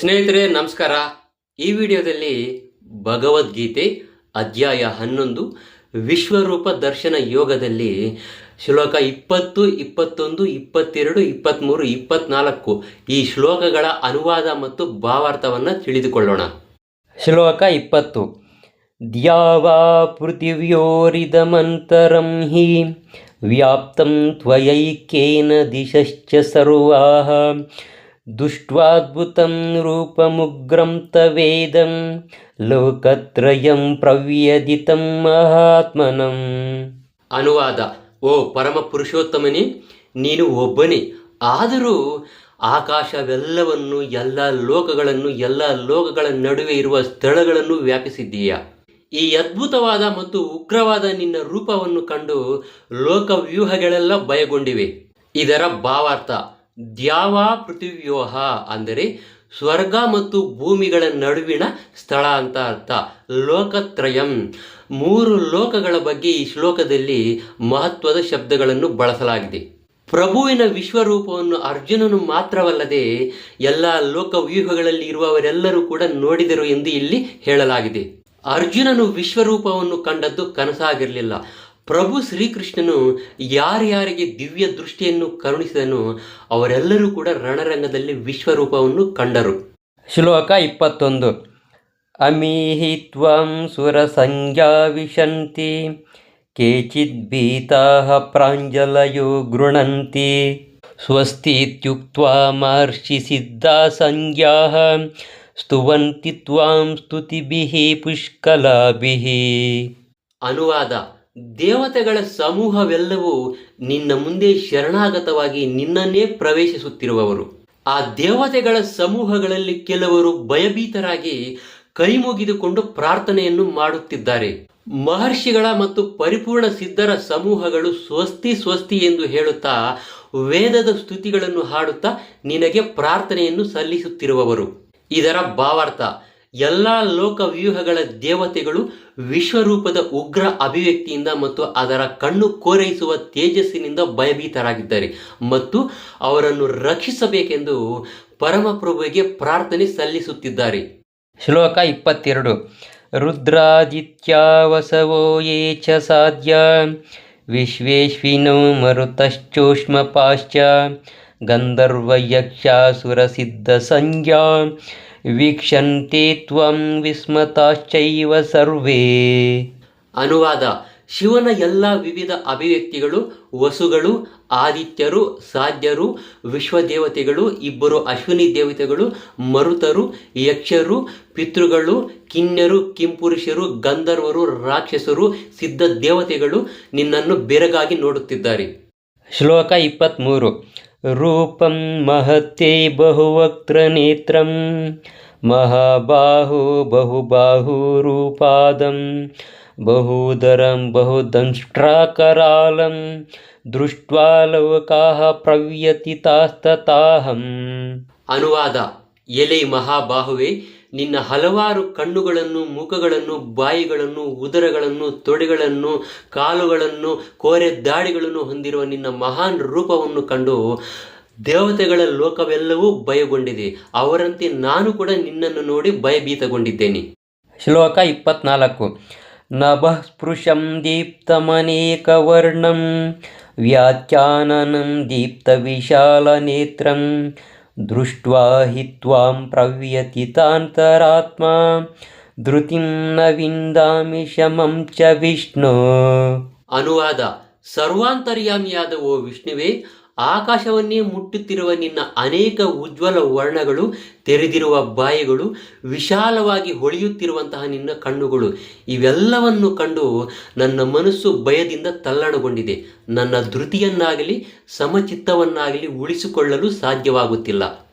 ಸ್ನೇಹಿತರೆ, ನಮಸ್ಕಾರ. ಈ ವಿಡಿಯೋದಲ್ಲಿ ಭಗವದ್ಗೀತೆ ಅಧ್ಯಾಯ ಹನ್ನೊಂದು, ವಿಶ್ವರೂಪ ದರ್ಶನ ಯೋಗದಲ್ಲಿ ಶ್ಲೋಕ ಇಪ್ಪತ್ತು, ಇಪ್ಪತ್ತೊಂದು, ಇಪ್ಪತ್ತೆರಡು ಇಪ್ಪತ್ತ್ಮೂರು ಇಪ್ಪತ್ನಾಲ್ಕು ಈ ಶ್ಲೋಕಗಳ ಅನುವಾದ ಮತ್ತು ಭಾವಾರ್ಥವನ್ನು ತಿಳಿದುಕೊಳ್ಳೋಣ. ಶ್ಲೋಕ ಇಪ್ಪತ್ತು. ದ್ಯಾವಾ ಪೃಥಿವ್ಯೋರಿದಮಂತರಂ ಹಿ ವ್ಯಾಪ್ತಂ ತ್ವಯೈಕೇನ ದಿಶಶ್ಚ ಸರ್ವಾಃ ದುಷ್ಟ್ವಾದ್ಭುತಂ ರೂಪಮುಗ್ರಂ ತವೇದಂ ಲೋಕತ್ರಯಂ ಪ್ರವ್ಯದಿತಂ ಮಹಾತ್ಮನಂ. ಅನುವಾದ, ಓ ಪರಮ ಪುರುಷೋತ್ತಮನೇ ನೀನು ಒಬ್ಬನೇ, ಆದರೂ ಆಕಾಶವೆಲ್ಲವನ್ನು, ಎಲ್ಲ ಲೋಕಗಳನ್ನು, ಎಲ್ಲ ಲೋಕಗಳ ನಡುವೆ ಇರುವ ಸ್ಥಳಗಳನ್ನು ವ್ಯಾಪಿಸಿದ್ದೀಯ? ಈ ಅದ್ಭುತವಾದ ಮತ್ತು ಉಗ್ರವಾದ ನಿನ್ನ ರೂಪವನ್ನು ಕಂಡು ಲೋಕವ್ಯೂಹಗಳೆಲ್ಲ ಭಯಗೊಂಡಿವೆ. ಇದರ ಭಾವಾರ್ಥ ದ್ಯಾವ ಪೃಥಿವ್ಯೂಹ ಅಂದರೆ ಸ್ವರ್ಗ ಮತ್ತು ಭೂಮಿಗಳ ನಡುವಿನ ಸ್ಥಳ ಅಂತ ಅರ್ಥ. ಲೋಕತ್ರಯಂ. ಮೂರು ಲೋಕಗಳ ಬಗ್ಗೆ ಈ ಶ್ಲೋಕದಲ್ಲಿ ಮಹತ್ವದ ಶಬ್ದಗಳನ್ನು ಬಳಸಲಾಗಿದೆ. ಪ್ರಭುವಿನ ವಿಶ್ವರೂಪವನ್ನು ಅರ್ಜುನನು ಮಾತ್ರವಲ್ಲದೆ ಎಲ್ಲ ಲೋಕವ್ಯೂಹಗಳಲ್ಲಿ ಇರುವವರೆಲ್ಲರೂ ಕೂಡ ನೋಡಿದರು ಎಂದು ಇಲ್ಲಿ ಹೇಳಲಾಗಿದೆ. ಅರ್ಜುನನು ವಿಶ್ವರೂಪವನ್ನು ಕಂಡದ್ದು ಕನಸಾಗಿರಲಿಲ್ಲ. ಪ್ರಭು ಶ್ರೀಕೃಷ್ಣನು ಯಾರ್ಯಾರಿಗೆ ದಿವ್ಯ ದೃಷ್ಟಿಯನ್ನು ಕರುಣಿಸಿದನು ಅವರೆಲ್ಲರೂ ಕೂಡ ರಣರಂಗದಲ್ಲಿ ವಿಶ್ವರೂಪವನ್ನು ಕಂಡರು. ಶ್ಲೋಕ ಇಪ್ಪತ್ತೊಂದು. ಅಮೀಹಿ ತ್ವಂ ಸುರಸಂಜ್ಞಾ ವಿಶಂತಿ ಕೇಚಿತ್ ಭೀತಾ ಪ್ರಾಂಜಲಯೋ ಗೃಣಂತಿ. ಸ್ವಸ್ತೀತ್ಯುಕ್ತ್ವಾ ಮಹರ್ಷಿ ಸಿದ್ಧ ಸಂಜ್ಞಾ ಸ್ತುವಂತಿ ತ್ವಾಂ ಸ್ತುತಿಭಿಃ ಬಿಹಿ ಅನುವಾದ. ದೇವತೆಗಳ ಸಮೂಹವೆಲ್ಲವೂ ನಿನ್ನ ಮುಂದೆ ಶರಣಾಗತವಾಗಿ ನಿನ್ನನ್ನೇ ಪ್ರವೇಶಿಸುತ್ತಿರುವವರು. ಆ ದೇವತೆಗಳ ಸಮೂಹಗಳಲ್ಲಿ ಕೆಲವರು ಭಯಭೀತರಾಗಿ ಕೈ ಮುಗಿದುಕೊಂಡು ಪ್ರಾರ್ಥನೆಯನ್ನು ಮಾಡುತ್ತಿದ್ದಾರೆ. ಮಹರ್ಷಿಗಳ ಮತ್ತು ಪರಿಪೂರ್ಣ ಸಿದ್ಧರ ಸಮೂಹಗಳು ಸ್ವಸ್ತಿ ಸ್ವಸ್ತಿ ಎಂದು ಹೇಳುತ್ತಾ ವೇದದ ಸ್ತುತಿಗಳನ್ನು ಹಾಡುತ್ತಾ ನಿನಗೆ ಪ್ರಾರ್ಥನೆಯನ್ನು ಸಲ್ಲಿಸುತ್ತಿರುವವರು. ಇದರ ಭಾವಾರ್ಥ ಎಲ್ಲ ಲೋಕವ್ಯೂಹಗಳ ದೇವತೆಗಳು ವಿಶ್ವರೂಪದ ಉಗ್ರ ಅಭಿವ್ಯಕ್ತಿಯಿಂದ ಮತ್ತು ಅದರ ಕಣ್ಣು ಕೋರೈಸುವ ತೇಜಸ್ಸಿನಿಂದ ಭಯಭೀತರಾಗಿದ್ದಾರೆ. ಮತ್ತು ಅವರನ್ನು ರಕ್ಷಿಸಬೇಕೆಂದು ಪರಮಪ್ರಭುವಿಗೆ ಪ್ರಾರ್ಥನೆ ಸಲ್ಲಿಸುತ್ತಿದ್ದಾರೆ. ಶ್ಲೋಕ ಇಪ್ಪತ್ತೆರಡು. ರುದ್ರಾದಿತ್ಯ ವಸವೋ ಯೇ ಚ ಸಾಧ್ಯ? ವಿಶ್ವೇಶ್ವಿನೋ ಮರುತಶ್ಚೋಷ್ಮಪಾಶ್ಚ? ಗಂಧರ್ವ ಯಕ್ಷಾಸುರ ಸಿದ್ಧ ಸಂಜ್ಞಾ ವೀಕ್ಷಂತೆ ತ್ವಂ ವಿಸ್ಮತಾಶ್ಚೈವ ಸರ್ವೇ. ಅನುವಾದ ಶಿವನ ಎಲ್ಲ ವಿವಿಧ ಅಭಿವ್ಯಕ್ತಿಗಳು ವಸುಗಳು ಆದಿತ್ಯರು ಸಾಧ್ಯರು ವಿಶ್ವದೇವತೆಗಳು ಇಬ್ಬರು ಅಶ್ವಿನಿ ದೇವತೆಗಳು ಮರುತರು ಯಕ್ಷರು ಪಿತೃಗಳು ಕಿನ್ಯರು ಕಿಂಪುರುಷರು ಗಂಧರ್ವರು ರಾಕ್ಷಸರು ಸಿದ್ಧ ದೇವತೆಗಳು ನಿನ್ನನ್ನು ಬೆರಗಾಗಿ ನೋಡುತ್ತಿದ್ದಾರೆ. ಶ್ಲೋಕ ಇಪ್ಪತ್ತ್ಮೂರು ರೂಪಂ ಮಹತ್ತೇ ಬಹುವಕ್ತ್ರನೇತ್ರಂ ಮಹಾಬಾಹು ಬಹುಬಾಹುರೂಪಾದಂ ಬಹುದರಂ ಬಹುದಂಷ್ಟ್ರಾಕರಾಲಂ ದೃಷ್ಟ್ವಾ ಲೋಕಾಃ ಪ್ರವ್ಯತಿತಾಸ್ತತಾಹಂ ಅನುವಾದ ಎಲೆ ಮಹಾಬಾಹುವೆ ನಿನ್ನ ಹಲವಾರು ಕಣ್ಣುಗಳನ್ನು ಮುಖಗಳನ್ನು ಬಾಯಿಗಳನ್ನು, ಉದರಗಳನ್ನು, ತೊಡೆಗಳನ್ನು, ಕಾಲುಗಳನ್ನು, ಕೋರೆ ದಾಡಿಗಳನ್ನು ಹೊಂದಿರುವ ನಿನ್ನ ಮಹಾನ್ ರೂಪವನ್ನು ಕಂಡು ದೇವತೆಗಳ ಲೋಕವೆಲ್ಲವೂ ಭಯಗೊಂಡಿದೆ. ಅವರಂತೆ ನಾನು ಕೂಡ ನಿನ್ನನ್ನು ನೋಡಿ ಭಯಭೀತಗೊಂಡಿದ್ದೇನೆ. ಶ್ಲೋಕ ಇಪ್ಪತ್ನಾಲ್ಕು. ನಭಃ ಸ್ಪೃಶಂ ದೀಪ್ತಮನೇಕವರ್ಣಂ ವ್ಯಾಖ್ಯಾನನಂ ದೀಪ್ತವಿಶಾಲನೇತ್ರಂ ದೃಷ್ಟ್ವಾ ಹಿ ತ್ವಾಂ ಪ್ರವ್ಯತಿತಾಂತರಾತ್ಮ ಧೃತಿಂ ನ ಶಮಂ ಚ ವಿಷ್ಣು. ಅನುವಾದ ಸರ್ವಾಂತರ್ಯಾಮಿಯಾದ ಓ ವಿಷ್ಣುವೇ ಆಕಾಶವನ್ನೇ ಮುಟ್ಟುತ್ತಿರುವ ನಿನ್ನ ಅನೇಕ ಉಜ್ವಲ ವರ್ಣಗಳು, ತೆರೆದಿರುವ ಬಾಯಿಗಳು, ವಿಶಾಲವಾಗಿ ಹೊಳೆಯುತ್ತಿರುವಂತಹ ನಿನ್ನ ಕಣ್ಣುಗಳು, ಇವೆಲ್ಲವನ್ನು ಕಂಡು ನನ್ನ ಮನಸ್ಸು ಭಯದಿಂದ ತಲ್ಲಣಗೊಂಡಿದೆ. ನನ್ನ ಧೃತಿಯನ್ನಾಗಲಿ ಸಮಚಿತ್ತವನ್ನಾಗಲಿ ಉಳಿಸಿಕೊಳ್ಳಲು ಸಾಧ್ಯವಾಗುತ್ತಿಲ್ಲ.